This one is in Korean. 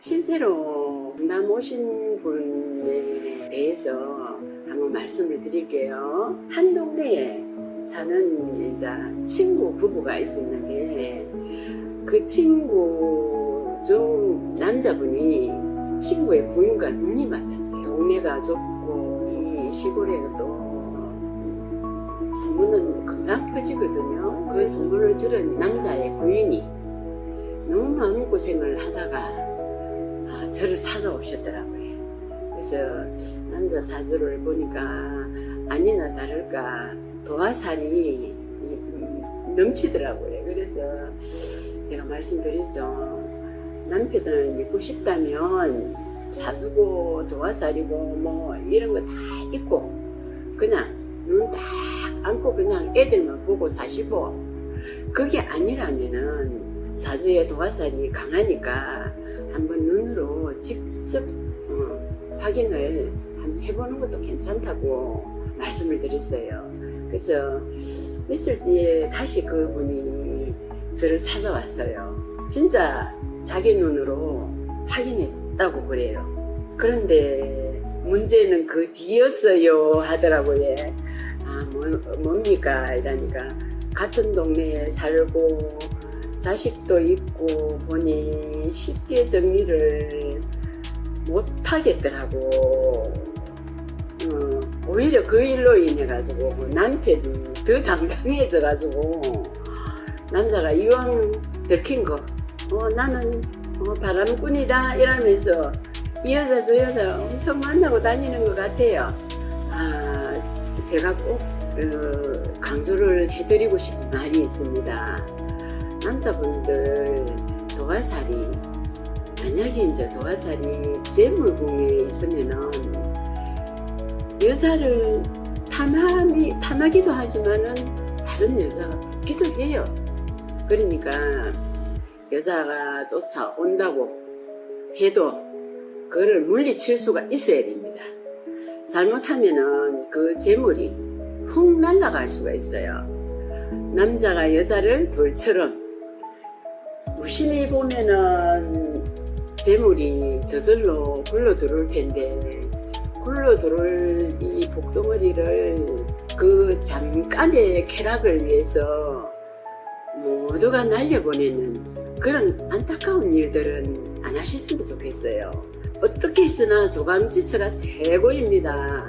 실제로 남 오신 분에 대해서 한번 말씀을 드릴게요. 한 동네에 사는 이제 친구 부부가 있었는데 그 친구 중 남자분이 친구의 부인과 눈이 맞았어요. 동네가 좁고 이 시골에 또 소문은 금방 퍼지거든요. 그 소문을 들은 남자의 부인이 너무 마음고생을 하다가 아, 저를 찾아오셨더라고요. 그래서 남자 사주를 보니까 아니나 다를까 도화살이 음, 넘치더라고요. 그래서 제가 말씀드렸죠. 남편을 믿고 싶다면 사주고 도화살이고 뭐 이런 거 다 있고 그냥 눈 딱 안고 그냥 애들만 보고 사시고 그게 아니라면은 사주의 도화살이 강하니까 한번 직접 어, 확인을 한번 해보는 것도 괜찮다고 말씀을 드렸어요. 그래서 며칠 뒤에 다시 그분이 저를 찾아왔어요. 진짜 자기 눈으로 확인했다고 그래요. 그런데 문제는 그 뒤였어요 하더라고요. 아, 뭐, 뭡니까? 이러니까 같은 동네에 살고 자식도 있고 보니 쉽게 정리를 못 하겠더라고. 어, 오히려 그 일로 인해 가지고 남편이 더 당당해져 가지고 남자가 이왕 들킨 거, 어, 나는 어, 바람꾼이다 이러면서 이 여자 저 여자 엄청 만나고 다니는 것 같아요. 아, 제가 꼭 어, 강조를 해드리고 싶은 말이 있습니다. 남자분들 도화살이 만약에 이제 도화살이 재물궁에 있으면은 여자를 탐함이 탐하기도 하지만은 다른 여자가 붙기도 해요. 그러니까 여자가 쫓아온다고 해도 그를 물리칠 수가 있어야 됩니다. 잘못하면은 그 재물이 훅 날아갈 수가 있어요. 남자가 여자를 돌처럼 무심히 보면은 재물이 저절로 굴러 들어올 텐데 굴러 들어올 이 복덩어리를 그 잠깐의 쾌락을 위해서 모두가 날려보내는 그런 안타까운 일들은 안 하셨으면 좋겠어요. 어떻게 했으나 조강지처가 최고입니다.